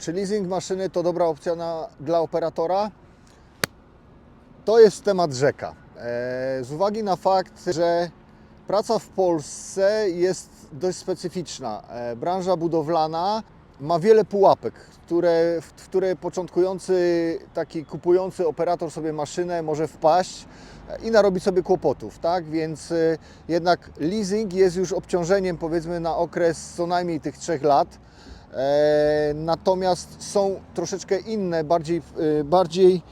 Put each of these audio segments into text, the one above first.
Czy leasing maszyny to dobra opcja na, dla operatora? To jest temat rzeka. E, Z uwagi na fakt, że praca w Polsce jest dość specyficzna. E, Branża budowlana ma wiele pułapek, które, w, które początkujący, taki kupujący operator sobie maszynę może wpaść e, i narobić sobie kłopotów, tak? Więc jednak leasing jest już obciążeniem powiedzmy na okres co najmniej tych trzech lat. E, Natomiast są troszeczkę inne, bardziej, e, bardziej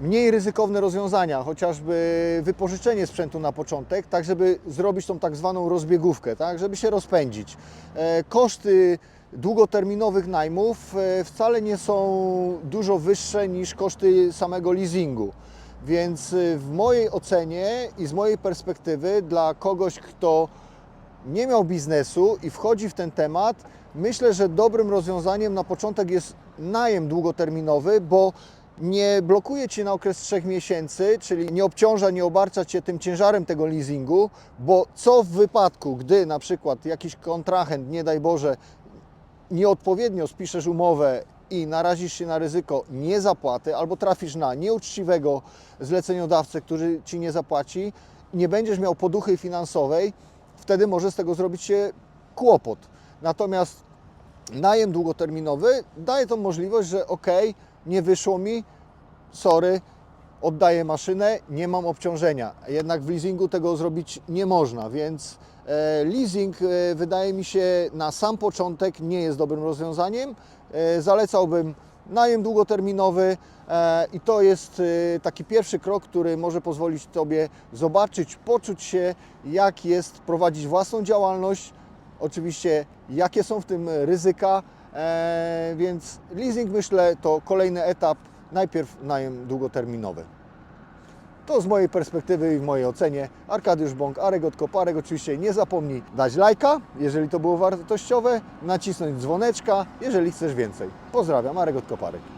mniej ryzykowne rozwiązania, chociażby wypożyczenie sprzętu na początek, tak żeby zrobić tą tak zwaną rozbiegówkę, tak, żeby się rozpędzić. E, Koszty długoterminowych najmów wcale nie są dużo wyższe niż koszty samego leasingu. Więc w mojej ocenie i z mojej perspektywy dla kogoś, kto nie miał biznesu i wchodzi w ten temat, myślę, że dobrym rozwiązaniem na początek jest najem długoterminowy, bo nie blokuje Cię na okres 3 miesięcy, czyli nie obciąża, nie obarcza Cię tym ciężarem tego leasingu, bo co w wypadku, gdy na przykład jakiś kontrahent, nie daj Boże, nieodpowiednio spiszesz umowę i narazisz się na ryzyko niezapłaty albo trafisz na nieuczciwego zleceniodawcę, który Ci nie zapłaci, nie będziesz miał poduchy finansowej, wtedy może z tego zrobić się kłopot. Natomiast najem długoterminowy daje tą możliwość, że ok, nie wyszło mi, sorry, oddaję maszynę, nie mam obciążenia. Jednak w leasingu tego zrobić nie można, więc e, leasing e, wydaje mi się na sam początek nie jest dobrym rozwiązaniem. E, zalecałbym najem długoterminowy e, i to jest e, taki pierwszy krok, który może pozwolić Tobie zobaczyć, poczuć się, jak jest prowadzić własną działalność, oczywiście jakie są w tym ryzyka, e, więc leasing myślę to kolejny etap, najpierw najem długoterminowy. To z mojej perspektywy i w mojej ocenie. Arkadiusz Bąk, Arek od Koparek. Oczywiście nie zapomnij dać lajka, jeżeli to było wartościowe, nacisnąć dzwoneczka, jeżeli chcesz więcej. Pozdrawiam, Arek od Koparek.